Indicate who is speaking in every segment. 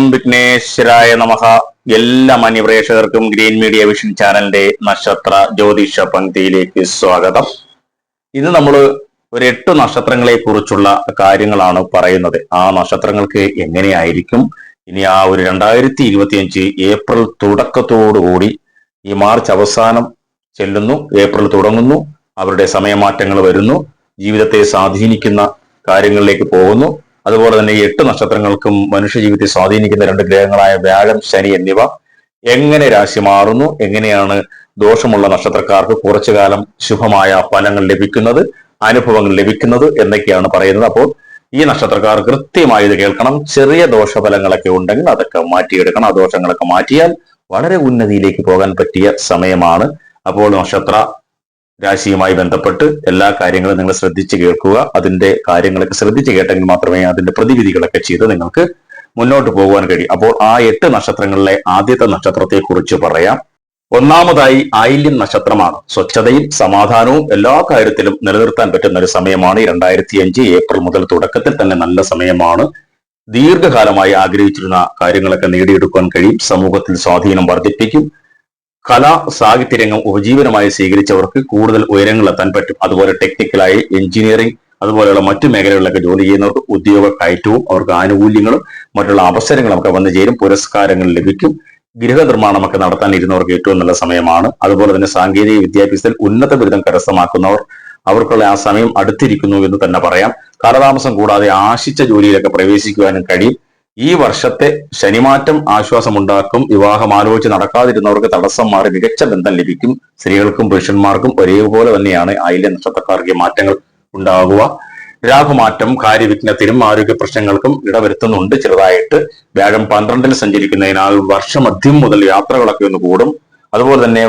Speaker 1: ഓം വിഘ്നേശ്വരായ നമഹ എല്ലാ മാന്യപ്രേക്ഷകർക്കും green media vision ചാനലിന്റെ നക്ഷത്ര ജ്യോതിഷ പങ്ക്തിയിലേക്ക് സ്വാഗതം. ഇന്ന് നമ്മൾ ഒരു എട്ട് നക്ഷത്രങ്ങളെ കുറിച്ചുള്ള കാര്യങ്ങളാണ് പറയുന്നത്. ആ നക്ഷത്രങ്ങൾക്ക് എങ്ങനെയായിരിക്കും? ഇനി ആ ഒരു രണ്ടായിരത്തി ഇരുപത്തിയഞ്ച് ഏപ്രിൽ തുടക്കത്തോടുകൂടി ഈ മാർച്ച് അവസാനം ചെല്ലുന്നു ഏപ്രിൽ തുടങ്ങുന്നു അവരുടെ സമയമാറ്റങ്ങൾ വരുന്നു ജീവിതത്തെ സ്വാധീനിക്കുന്ന കാര്യങ്ങളിലേക്ക് പോകുന്നു. അതുപോലെ തന്നെ എട്ട് നക്ഷത്രങ്ങൾക്കും മനുഷ്യ ജീവിതത്തെ സ്വാധീനിക്കുന്ന രണ്ട് ഗ്രഹങ്ങളായ വ്യാഴം ശനി എന്നിവ എങ്ങനെ രാശി മാറുന്നു? എങ്ങനെയാണ് ദോഷമുള്ള നക്ഷത്രക്കാർക്ക് കുറച്ചു കാലം ശുഭമായ ഫലങ്ങൾ ലഭിക്കുന്നത് അനുഭവങ്ങൾ ലഭിക്കുന്നത് എന്നൊക്കെയാണ് പറയുന്നത്. അപ്പോൾ ഈ നക്ഷത്രക്കാർ കൃത്യമായി ഇത് കേൾക്കണം. ചെറിയ ദോഷഫലങ്ങളൊക്കെ ഉണ്ടെങ്കിൽ അതൊക്കെ മാറ്റിയെടുക്കണം. ആ ദോഷങ്ങളൊക്കെ മാറ്റിയാൽ വളരെ ഉന്നതിയിലേക്ക് പോകാൻ പറ്റിയ സമയമാണ്. അപ്പോൾ നക്ഷത്ര രാശിയുമായി ബന്ധപ്പെട്ട് എല്ലാ കാര്യങ്ങളും നിങ്ങൾ ശ്രദ്ധിച്ച് കേൾക്കുക. അതിന്റെ കാര്യങ്ങളൊക്കെ ശ്രദ്ധിച്ച് കേട്ടെങ്കിൽ മാത്രമേ അതിന്റെ പ്രതിവിധികളൊക്കെ ചെയ്ത് നിങ്ങൾക്ക് മുന്നോട്ട് പോകുവാൻ കഴിയും. അപ്പോൾ ആ എട്ട് നക്ഷത്രങ്ങളിലെ ആദ്യത്തെ നക്ഷത്രത്തെ കുറിച്ച് പറയാം. ഒന്നാമതായി ആയില്യം നക്ഷത്രമാണ്. സ്വച്ഛതയും സമാധാനവും എല്ലാ കാര്യത്തിലും നിലനിർത്താൻ പറ്റുന്ന ഒരു സമയമാണ്. രണ്ടായിരത്തി അഞ്ച് ഏപ്രിൽ മുതൽ തുടക്കത്തിൽ തന്നെ നല്ല സമയമാണ്. ദീർഘകാലമായി ആഗ്രഹിച്ചിരുന്ന കാര്യങ്ങളൊക്കെ നേടിയെടുക്കാൻ കഴിയും. സമൂഹത്തിൽ സ്വാധീനം വർദ്ധിപ്പിക്കും. കലാ സാഹിത്യരംഗം ഉപജീവനമായി സ്വീകരിച്ചവർക്ക് കൂടുതൽ ഉയരങ്ങളിലെത്താൻ പറ്റും. അതുപോലെ ടെക്നിക്കലായി എഞ്ചിനീയറിംഗ് അതുപോലെയുള്ള മറ്റു മേഖലകളിലൊക്കെ ജോലി ചെയ്യുന്നവർക്ക് ഉദ്യോഗ കയറ്റവും അവർക്ക് ആനുകൂല്യങ്ങളും മറ്റുള്ള അവസരങ്ങളും ഒക്കെ വന്നു ചേരും പുരസ്കാരങ്ങൾ ലഭിക്കും. ഗൃഹനിർമ്മാണമൊക്കെ നടത്താൻ ഇരുന്നവർക്ക് ഏറ്റവും നല്ല സമയമാണ്. അതുപോലെ തന്നെ സാങ്കേതിക വിദ്യാഭ്യാസത്തിൽ ഉന്നത ബിരുദം കരസ്ഥമാക്കുന്നവർ അവർക്കുള്ള ആ സമയം അടുത്തിരിക്കുന്നു എന്ന് തന്നെ പറയാം. കാലതാമസം കൂടാതെ ആശിച്ച ജോലിയിലൊക്കെ പ്രവേശിക്കുവാനും കഴിയും. ഈ വർഷത്തെ ശനിമാറ്റം ആശ്വാസമുണ്ടാക്കും. വിവാഹം ആലോചിച്ച് നടക്കാതിരുന്നവർക്ക് തടസ്സം മാറി മികച്ച ബന്ധം ലഭിക്കും. സ്ത്രീകൾക്കും പുരുഷന്മാർക്കും ഒരേപോലെ തന്നെയാണ് ആയില്യ നക്ഷത്രക്കാർക്ക് മാറ്റങ്ങൾ ഉണ്ടാകുക രാഹുമാറ്റം കാര്യവിഘ്നത്തിനും ആരോഗ്യ പ്രശ്നങ്ങൾക്കും ഇടവരുത്തുന്നുണ്ട് ചെറുതായിട്ട്. വ്യാഴം പന്ത്രണ്ടിൽ സഞ്ചരിക്കുന്നതിനാൽ വർഷമധ്യം മുതൽ യാത്രകളൊക്കെ ഒന്ന് കൂടും. അതുപോലെ തന്നെ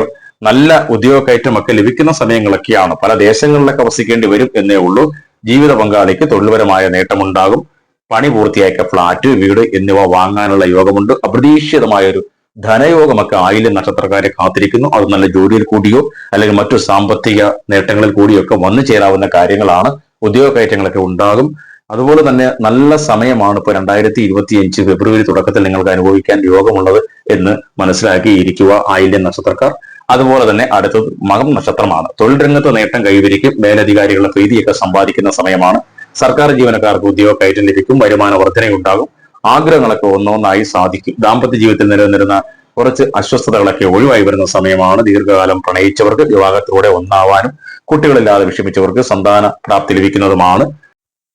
Speaker 1: നല്ല ഉദ്യോഗ കയറ്റമൊക്കെ ലഭിക്കുന്ന സമയങ്ങളൊക്കെയാണ്. പല ദേശങ്ങളിലൊക്കെ വസിക്കേണ്ടി വരും എന്നേ ഉള്ളൂ. ജീവിത പങ്കാളിക്ക് തൊഴിൽപരമായ നേട്ടമുണ്ടാകും. പണി പൂർത്തിയാക്കിയ ഫ്ലാറ്റ് വീട് എന്നിവ വാങ്ങാനുള്ള യോഗമുണ്ട്. അപ്രതീക്ഷിതമായ ഒരു ധനയോഗമൊക്കെ ആയില്യ നക്ഷത്രക്കാരെ കാത്തിരിക്കുന്നു. അത് നല്ല ജോലിയിൽ കൂടിയോ അല്ലെങ്കിൽ മറ്റു സാമ്പത്തിക നേട്ടങ്ങളിൽ കൂടിയോ ഒക്കെ വന്നു ചേരാവുന്ന കാര്യങ്ങളാണ് ഉദ്യോഗ കയറ്റങ്ങളൊക്കെ ഉണ്ടാകും. അതുപോലെ തന്നെ നല്ല സമയമാണ് ഇപ്പൊ രണ്ടായിരത്തി ഇരുപത്തി അഞ്ച് ഫെബ്രുവരി തുടക്കത്തിൽ നിങ്ങൾക്ക് അനുഭവിക്കാൻ യോഗമുള്ളത് എന്ന് മനസ്സിലാക്കിയിരിക്കുക ആയില്യ നക്ഷത്രക്കാർ. അതുപോലെ തന്നെ അടുത്തത് മകം നക്ഷത്രമാണ്. തൊഴിൽ രംഗത്ത് നേട്ടം കൈവരിക്കും മേലധികാരികളുടെ പ്രീതിയൊക്കെ സമ്പാദിക്കുന്ന സമയമാണ്. സർക്കാർ ജീവനക്കാർക്ക് ഉദ്യോഗ കയറ്റം ലഭിക്കും വരുമാന വർധനയുണ്ടാകും ആഗ്രഹങ്ങളൊക്കെ ഒന്നൊന്നായി സാധിക്കും. ദാമ്പത്യ ജീവിതത്തിൽ നിലനിന്നിരുന്ന കുറച്ച് അസ്വസ്ഥതകളൊക്കെ ഒഴിവായി വരുന്ന സമയമാണ് ദീർഘകാലം പ്രണയിച്ചവർക്ക് വിവാഹത്തിലൂടെ ഒന്നാവാനും കുട്ടികളില്ലാതെ വിഷമിച്ചവർക്ക് സന്താന പ്രാപ്തി ലഭിക്കുന്നതുമാണ്.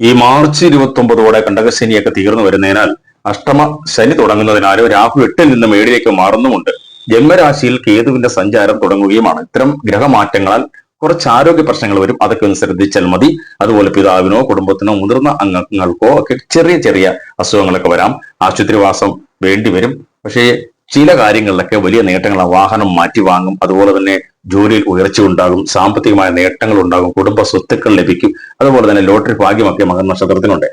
Speaker 1: ഈ മാർച്ച് ഇരുപത്തി ഒമ്പതോടെ കണ്ടകശനിയൊക്കെ തീർന്നു വരുന്നതിനാൽ അഷ്ടമ ശനി തുടങ്ങുന്നതിനാലും രാഹു എട്ടിൽ നിന്നും ഏഴിലേക്ക് മാറുന്നുമുണ്ട്. ജന്മരാശിയിൽ കേതുവിന്റെ സഞ്ചാരം തുടങ്ങുകയുമാണ്. ഇത്തരം ഗ്രഹമാറ്റങ്ങളാൽ കുറച്ച് ആരോഗ്യ പ്രശ്നങ്ങൾ വരും. അതൊക്കെ ഒന്ന് ശ്രദ്ധിച്ചാൽ മതി. അതുപോലെ പിതാവിനോ കുടുംബത്തിനോ മുതിർന്ന അംഗങ്ങൾക്കോ ഒക്കെ ചെറിയ ചെറിയ അസുഖങ്ങളൊക്കെ വരാം. ആശുപത്രിവാസം വേണ്ടി വരും. പക്ഷേ ചില കാര്യങ്ങളിലൊക്കെ വലിയ നേട്ടങ്ങൾ വാഹനം മാറ്റി വാങ്ങും. അതുപോലെ തന്നെ ജോലിയിൽ ഉയർച്ച ഉണ്ടാകും. സാമ്പത്തികമായ നേട്ടങ്ങൾ ഉണ്ടാകും. കുടുംബ സ്വത്തുക്കൾ ലഭിക്കും. അതുപോലെ തന്നെ ലോട്ടറി ഭാഗ്യമൊക്കെ മകൻ നക്ഷത്രത്തിനുണ്ട്.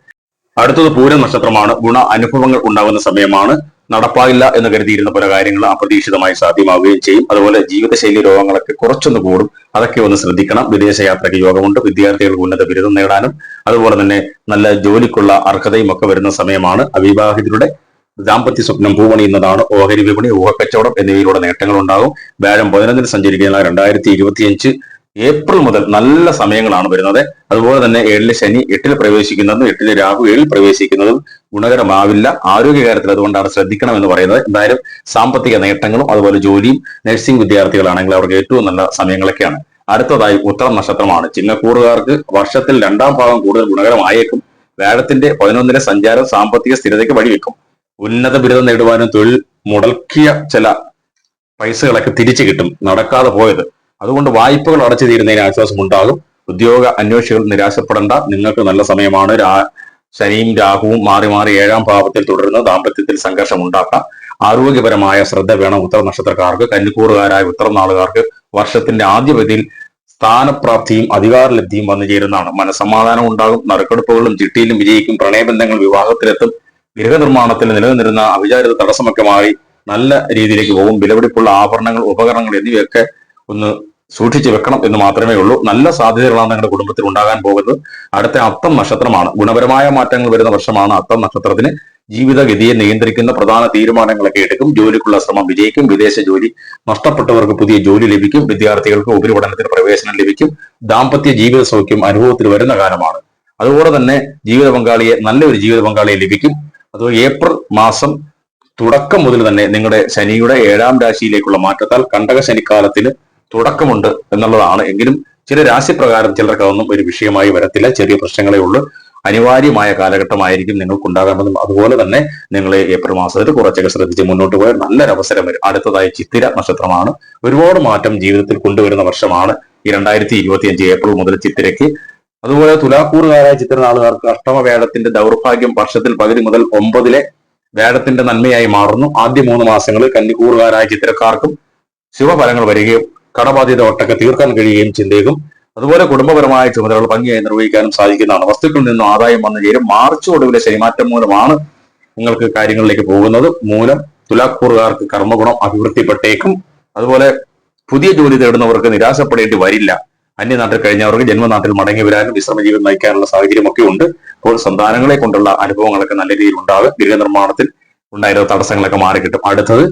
Speaker 1: അടുത്തത് പൂരം നക്ഷത്രമാണ്. ഗുണ അനുഭവങ്ങൾ ഉണ്ടാകുന്ന സമയമാണ്. നടപ്പായില്ല എന്ന് കരുതിയിരുന്ന പല കാര്യങ്ങളും അപ്രതീക്ഷിതമായി സാധ്യമാവുകയും ചെയ്യും. അതുപോലെ ജീവിതശൈലി രോഗങ്ങളൊക്കെ കുറച്ചൊന്ന് കൂടും. അതൊക്കെ ഒന്ന് ശ്രദ്ധിക്കണം. വിദേശയാത്രയ്ക്ക് യോഗമുണ്ട്. വിദ്യാർത്ഥികൾക്ക് ഉന്നത ബിരുദം നേടാനും അതുപോലെ തന്നെ നല്ല ജോലിക്കുള്ള അർഹതയും ഒക്കെ വരുന്ന സമയമാണ് അവിവാഹിതരുടെ ദാമ്പത്യ സ്വപ്നം പൂവണിയുന്നതാണ് ഓഹരി വിപണി ഊഹക്കച്ചവടം എന്നിവയിലൂടെ നേട്ടങ്ങൾ ഉണ്ടാകും വ്യാഴം പതിനൊന്നിന് സഞ്ചരിക്കുന്ന രണ്ടായിരത്തി ഇരുപത്തിയഞ്ച് ഏപ്രിൽ മുതൽ നല്ല സമയങ്ങളാണ് വരുന്നത്. അതുപോലെ തന്നെ ഏഴിലെ ശനി എട്ടിൽ പ്രവേശിക്കുന്നതും എട്ടിൽ രാഹു ഏഴിൽ പ്രവേശിക്കുന്നതും ഗുണകരമാവില്ല. ആരോഗ്യകാര്യത്തിൽ അതുകൊണ്ടാണ് ശ്രദ്ധിക്കണം എന്ന് പറയുന്നത്. എന്തായാലും സാമ്പത്തിക നേട്ടങ്ങളും അതുപോലെ ജോലിയും നഴ്സിംഗ് വിദ്യാർത്ഥികളാണെങ്കിൽ അവർക്ക് ഏറ്റവും നല്ല സമയങ്ങളൊക്കെയാണ്. അടുത്തതായി ഉത്തരം നക്ഷത്രമാണ്. ചിങ്ങക്കൂറുകാർക്ക് വർഷത്തിൽ രണ്ടാം ഭാഗം കൂടുതൽ ഗുണകരമായേക്കും. വേഴത്തിന്റെ പതിനൊന്നിലെ സഞ്ചാരം സാമ്പത്തിക സ്ഥിരതയ്ക്ക് വഴിവെക്കും. ഉന്നത ബിരുദം നേടുവാനും തൊഴിൽ മുടക്കിയ ചില പൈസകളൊക്കെ തിരിച്ചു കിട്ടും. നടക്കാതെ പോയത്. അതുകൊണ്ട് വായ്പകൾ അടച്ചു തീരുന്നതിന് ആശ്വാസം ഉണ്ടാകും. ഉദ്യോഗ അന്വേഷികൾ നിരാശപ്പെടേണ്ട. നിങ്ങൾക്ക് നല്ല സമയമാണ്. ശനിയും രാഹുവും മാറി മാറി ഏഴാം ഭാവത്തിൽ തുടരുന്ന ദാമ്പത്യത്തിൽ സംഘർഷം ഉണ്ടാക്കാം. ആരോഗ്യപരമായ ശ്രദ്ധ വേണം ഉത്തര നക്ഷത്രക്കാർക്ക് കന്നിക്കൂറുകാരായ ഉത്തരനാളുകാർക്ക്. വർഷത്തിന്റെ ആദ്യപതിയിൽ സ്ഥാനപ്രാപ്തിയും അധികാരലബ്ധിയും വന്നു ചേരുന്നതാണ്. മനസമാധാനം ഉണ്ടാകും നറുക്കെടുപ്പുകളും ചിട്ടിയിലും വിജയിക്കും പ്രണയബന്ധങ്ങൾ വിവാഹത്തിലെത്തും ഗൃഹനിർമ്മാണത്തിൽ നിലനിന്നിരുന്ന അവിചാരിത തടസ്സമൊക്കെ മാറി നല്ല രീതിയിലേക്ക് പോകും. വിലപിടിപ്പുള്ള ആഭരണങ്ങൾ ഉപകരണങ്ങൾ എന്നിവയൊക്കെ ഒന്ന് സൂക്ഷിച്ചു വെക്കണം എന്ന് മാത്രമേ ഉള്ളൂ. നല്ല സാധ്യതകളാണ് നിങ്ങളുടെ കുടുംബത്തിൽ ഉണ്ടാകാൻ പോകുന്നത്. അടുത്ത അത്തം നക്ഷത്രമാണ്. ഗുണപരമായ മാറ്റങ്ങൾ വരുന്ന വർഷമാണ് അത്തം നക്ഷത്രത്തിന്. ജീവിതഗതിയെ നിയന്ത്രിക്കുന്ന പ്രധാന തീരുമാനങ്ങളൊക്കെ എടുക്കും. ജോലിക്കുള്ള ശ്രമം വിജയിക്കും. വിദേശ ജോലി നഷ്ടപ്പെട്ടവർക്ക് പുതിയ ജോലി ലഭിക്കും. വിദ്യാർത്ഥികൾക്ക് ഉപരിപഠനത്തിന് പ്രവേശനം ലഭിക്കും. ദാമ്പത്യ ജീവിത സൗഖ്യം അനുഭവത്തിൽ വരുന്ന കാലമാണ്. അതുപോലെ തന്നെ ജീവിത പങ്കാളിയെ നല്ലൊരു ജീവിത പങ്കാളിയെ ലഭിക്കും. അത് ഏപ്രിൽ മാസം തുടക്കം മുതൽ തന്നെ നിങ്ങളുടെ ശനിയുടെ ഏഴാം രാശിയിലേക്കുള്ള മാറ്റത്താൽ കണ്ടക ശനിക്കാലത്തിന് തുടക്കമുണ്ട് എന്നുള്ളതാണ്. എങ്കിലും ചില രാശിപ്രകാരം ചിലർക്ക് അതൊന്നും ഒരു വിഷയമായി വരത്തില്ല. ചെറിയ പ്രശ്നങ്ങളേ ഉള്ളൂ. അനിവാര്യമായ കാലഘട്ടമായിരിക്കും നിങ്ങൾക്കുണ്ടാകാമെന്നും അതുപോലെ തന്നെ നിങ്ങൾ ഏപ്രിൽ മാസത്തിൽ കുറച്ചൊക്കെ ശ്രദ്ധിച്ച് മുന്നോട്ട് പോയാൽ നല്ലൊരു അവസരം വരും. അടുത്തതായി ചിത്തിര നക്ഷത്രമാണ്. ഒരുപാട് മാറ്റം ജീവിതത്തിൽ കൊണ്ടുവരുന്ന വർഷമാണ് ഈ രണ്ടായിരത്തി ഇരുപത്തി അഞ്ച് ഏപ്രിൽ മുതൽ ചിത്തിരയ്ക്ക്. അതുപോലെ തുലാക്കൂറുകാരായ ചിത്രനാളുകാർക്ക് അഷ്ടമവേടത്തിന്റെ ദൗർഭാഗ്യം വർഷത്തിൽ പകുതി മുതൽ ഒമ്പതിലെ വേടത്തിന്റെ നന്മയായി മാറുന്നു. ആദ്യ മൂന്ന് മാസങ്ങളിൽ കന്നിക്കൂറുകാരായ ചിത്രക്കാർക്കും ശുഭഫലങ്ങൾ വരികയും കടബാധ്യത ഒട്ടൊക്കെ തീർക്കാൻ കഴിയുകയും ചിന്തയും അതുപോലെ കുടുംബപരമായ ചുമതലകൾ ഭംഗിയായി നിർവഹിക്കാനും സാധിക്കുന്നതാണ്. വസ്തുക്കളിൽ നിന്നും ആദായം വന്നു ചേരും. മാർച്ച് ഒടുവിലെ ശനിമാറ്റം മൂലമാണ് നിങ്ങൾക്ക് കാര്യങ്ങളിലേക്ക് പോകുന്നത്. മൂലം തുലാക്കൂറുകാർക്ക് കർമ്മഗുണം അഭിവൃദ്ധിപ്പെട്ടേക്കും. അതുപോലെ പുതിയ ജോലി തേടുന്നവർക്ക് നിരാശപ്പെടേണ്ടി വരില്ല. അന്യനാട്ടിൽ കഴിഞ്ഞവർക്ക് ജന്മനാട്ടിൽ മടങ്ങി വരാനും വിശ്രമജീവിതം നയിക്കാനുള്ള സാഹചര്യമൊക്കെ ഉണ്ട്. അപ്പോൾ സന്താനങ്ങളെ കൊണ്ടുള്ള അനുഭവങ്ങളൊക്കെ നല്ല രീതിയിൽ ഉണ്ടാകും. ഗൃഹനിർമ്മാണത്തിൽ ഉണ്ടായിരുന്ന തടസ്സങ്ങളൊക്കെ മാറിക്കിട്ടും. അടുത്തത്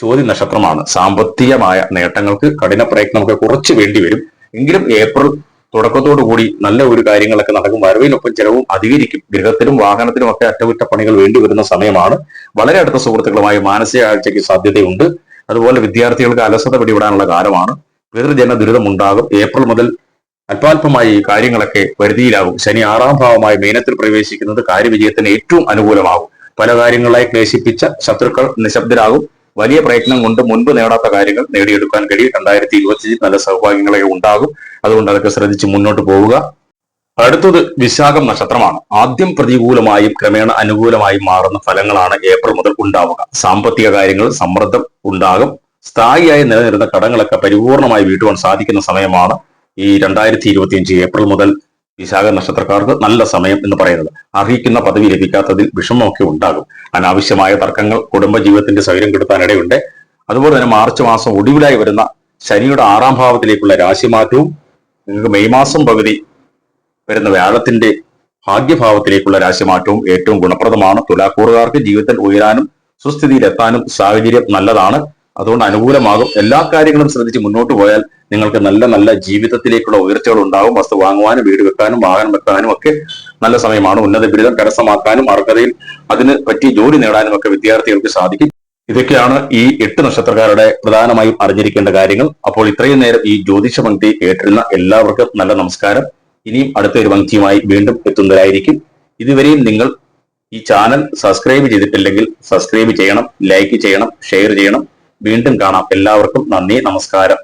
Speaker 1: ചോദ്യ നക്ഷത്രമാണ്. സാമ്പത്തികമായ നേട്ടങ്ങൾക്ക് കഠിന പ്രയത്നമൊക്കെ കുറച്ച് വേണ്ടി വരും. എങ്കിലും ഏപ്രിൽ തുടക്കത്തോടു കൂടി നല്ല ഒരു കാര്യങ്ങളൊക്കെ നടക്കും. വരവിനൊപ്പം ചെലവും അധികരിക്കും. ഗൃഹത്തിലും വാഹനത്തിലും ഒക്കെ അറ്റകുറ്റപ്പണികൾ വേണ്ടി വരുന്ന സമയമാണ്. വളരെ അടുത്ത സുഹൃത്തുക്കളുമായി മാനസിക ആഴ്ചയ്ക്ക് സാധ്യതയുണ്ട്. അതുപോലെ വിദ്യാർത്ഥികൾക്ക് അലസത പിടിപെടാനുള്ള കാലമാണ്. പിതൃജന ദുരിതമുണ്ടാകും ഏപ്രിൽ മുതൽ അല്പാൽപമായി കാര്യങ്ങളൊക്കെ പരിധിയിലാകും. ശനി ആറാം ഭാവമായി മീനത്തിൽ പ്രവേശിക്കുന്നത് കാര്യവിജയത്തിന് ഏറ്റവും അനുകൂലമാകും. പല കാര്യങ്ങളായി ക്ലേശിപ്പിച്ച ശത്രുക്കൾ നിശബ്ദരാകും. വലിയ പ്രയത്നം കൊണ്ട് മുൻപ് നേടാത്ത കാര്യങ്ങൾ നേടിയെടുക്കാൻ കഴിയും. രണ്ടായിരത്തി ഇരുപത്തി നല്ല സൗഭാഗ്യങ്ങളൊക്കെ ഉണ്ടാകും. അതുകൊണ്ട് അതൊക്കെ ശ്രദ്ധിച്ച് മുന്നോട്ട് പോവുക. അടുത്തത് വിശാഖം നക്ഷത്രമാണ്. ആദ്യം പ്രതികൂലമായും ക്രമേണ അനുകൂലമായും മാറുന്ന ഫലങ്ങളാണ് ഏപ്രിൽ മുതൽ ഉണ്ടാവുക. സാമ്പത്തിക കാര്യങ്ങൾ സമ്മർദ്ദം ഉണ്ടാകും. സ്ഥായിയായി നിലനിരുന്ന കടങ്ങളൊക്കെ പരിപൂർണമായി വീട്ടുവാൻ സാധിക്കുന്ന സമയമാണ് ഈ രണ്ടായിരത്തി ഇരുപത്തിയഞ്ച് ഏപ്രിൽ മുതൽ വിശാഖ നക്ഷത്രക്കാർക്ക് നല്ല സമയം എന്ന് പറയുന്നത്. അർഹിക്കുന്ന പദവി ലഭിക്കാത്തതിൽ വിഷമമൊക്കെ ഉണ്ടാകും. അനാവശ്യമായ തർക്കങ്ങൾ കുടുംബജീവിതത്തിന്റെ സൗകര്യം കെടുത്താനിടയുണ്ട്. അതുപോലെ തന്നെ മാർച്ച് മാസം ഒടുവിലായി വരുന്ന ശനിയുടെ ആറാം ഭാവത്തിലേക്കുള്ള രാശിമാറ്റവും നിങ്ങൾക്ക് മെയ് മാസം പകുതി വരുന്ന വ്യാഴത്തിന്റെ ഭാഗ്യഭാവത്തിലേക്കുള്ള രാശിമാറ്റവും ഏറ്റവും ഗുണപ്രദമാണ്. തുലാക്കൂറുകാർക്ക് ജീവിതത്തിൽ ഉയരാനും സുസ്ഥിതിയിലെത്താനും സാഹചര്യം നല്ലതാണ്. അതുകൊണ്ട് അനുകൂലമാകും. എല്ലാ കാര്യങ്ങളും ശ്രദ്ധിച്ച് മുന്നോട്ട് പോയാൽ നിങ്ങൾക്ക് നല്ല നല്ല ജീവിതത്തിലേക്കുള്ള ഉയർച്ചകൾ ഉണ്ടാകും. വസ്തു വാങ്ങുവാനും വീട് വെക്കാനും വാഹനം വെക്കാനും ഒക്കെ നല്ല സമയമാണ്. ഉന്നത ബിരുദം കരസ്ഥമാക്കാനും അർഹതയിൽ അതിന് പറ്റി ജോലി നേടാനും ഒക്കെ വിദ്യാർത്ഥികൾക്ക് സാധിക്കും. ഇതൊക്കെയാണ് ഈ എട്ട് നക്ഷത്രക്കാരുടെ പ്രധാനമായും അറിഞ്ഞിരിക്കേണ്ട കാര്യങ്ങൾ. അപ്പോൾ ഇത്രയും നേരം ഈ ജ്യോതിഷ പങ്ക്തി കേട്ടിരുന്ന എല്ലാവർക്കും നല്ല നമസ്കാരം. ഇനിയും അടുത്ത ഒരു പങ്ക്തിയുമായി വീണ്ടും എത്തുന്നതായിരിക്കും ഇതുവരെയും നിങ്ങൾ ഈ ചാനൽ സബ്സ്ക്രൈബ് ചെയ്തിട്ടില്ലെങ്കിൽ സബ്സ്ക്രൈബ് ചെയ്യണം ലൈക്ക് ചെയ്യണം ഷെയർ ചെയ്യണം. വീണ്ടും കാണാം. എല്ലാവർക്കും നന്ദി നമസ്കാരം.